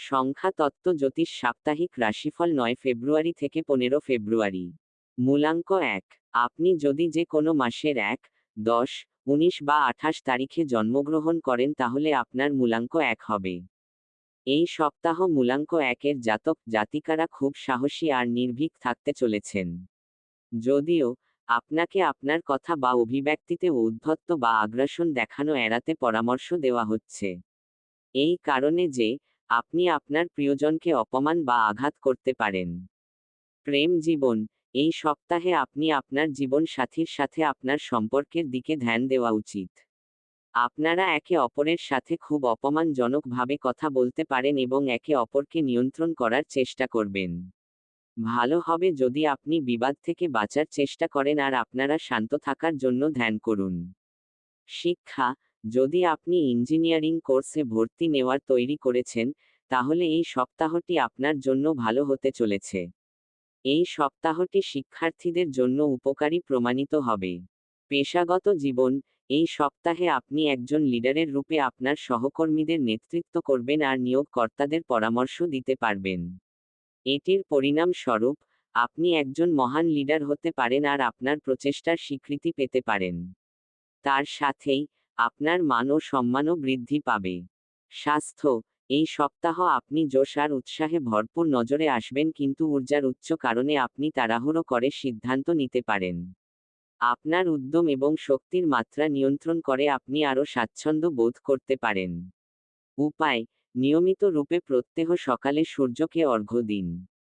সংখ্যা তত্ত্ব জ্যোতিষ সাপ্তাহিক রাশিফল নয় ফেব্রুয়ারি থেকে পনেরো ফেব্রুয়ারি। মূলাঙ্ক এক। আপনি যদি যে কোনো মাসের এক, দশ, উনিশ বা আঠাশ তারিখে জন্মগ্রহণ করেন তাহলে আপনার মূলাঙ্ক এক হবে। এই সপ্তাহ মূলাঙ্ক একের জাতক জাতিকারা খুব সাহসী আর নির্ভীক থাকতে চলেছেন। যদিও, আপনাকে আপনার কথা বা অভিব্যক্তিতে উদ্ধত্ত বা আগ্রাসন দেখানো এড়াতে পরামর্শ দেওয়া হচ্ছে। এই কারণে যে আপনি আপনার প্রিয়জনকে অপমান বা আঘাত করতে পারেন। প্রেম জীবন, এই সপ্তাহে আপনি আপনার জীবন সাথীর সাথে আপনার সম্পর্কের দিকে ধ্যান দেওয়া উচিত। আপনারা একে অপরের সাথে খুব অপমানজনকভাবে কথা বলতে পারেন এবং একে অপরকে নিয়ন্ত্রণ করার চেষ্টা করবেন। ভালো হবে যদি আপনি বিবাদ থেকে বাঁচার চেষ্টা করেন আর আপনারা শান্ত থাকার জন্য ধ্যান করুন। শিক্ষা যদি আপনি ইঞ্জিনিয়ারিং কোর্সে ভর্তি নেওয়ার তৈরি করেছেন, তাহলে এই সপ্তাহটি আপনার জন্য ভালো হতে চলেছে। এই সপ্তাহটি শিক্ষার্থীদের জন্য উপকারী প্রমাণিত হবে। পেশাগত জীবন, এই সপ্তাহে আপনি একজন লিডারের রূপে আপনার সহকর্মীদের নেতৃত্ব করবেন আর নিয়োগকর্তাদের পরামর্শ দিতে পারবেন। এটির পরিণাম স্বরূপ আপনি একজন মহান লিডার হতে পারেন আর আপনার প্রচেষ্টার স্বীকৃতি পেতে পারেন। তার সাথেই আপনার মান ও সম্মানও বৃদ্ধি পাবে। স্বাস্থ্য, এই সপ্তাহ আপনি জোশ আর উৎসাহে ভরপুর নজরে আসবেন কিন্তু ঊর্জার উচ্চ কারণে আপনি তাড়াহুড়ো করে সিদ্ধান্ত নিতে পারেন। আপনার উদ্যম এবং শক্তির মাত্রা নিয়ন্ত্রণ করে আপনি আরও স্বাচ্ছন্দ্য বোধ করতে পারেন। উপায়, নিয়মিত রূপে প্রত্যহ সকালে সূর্যকে অর্ঘ্য দিন।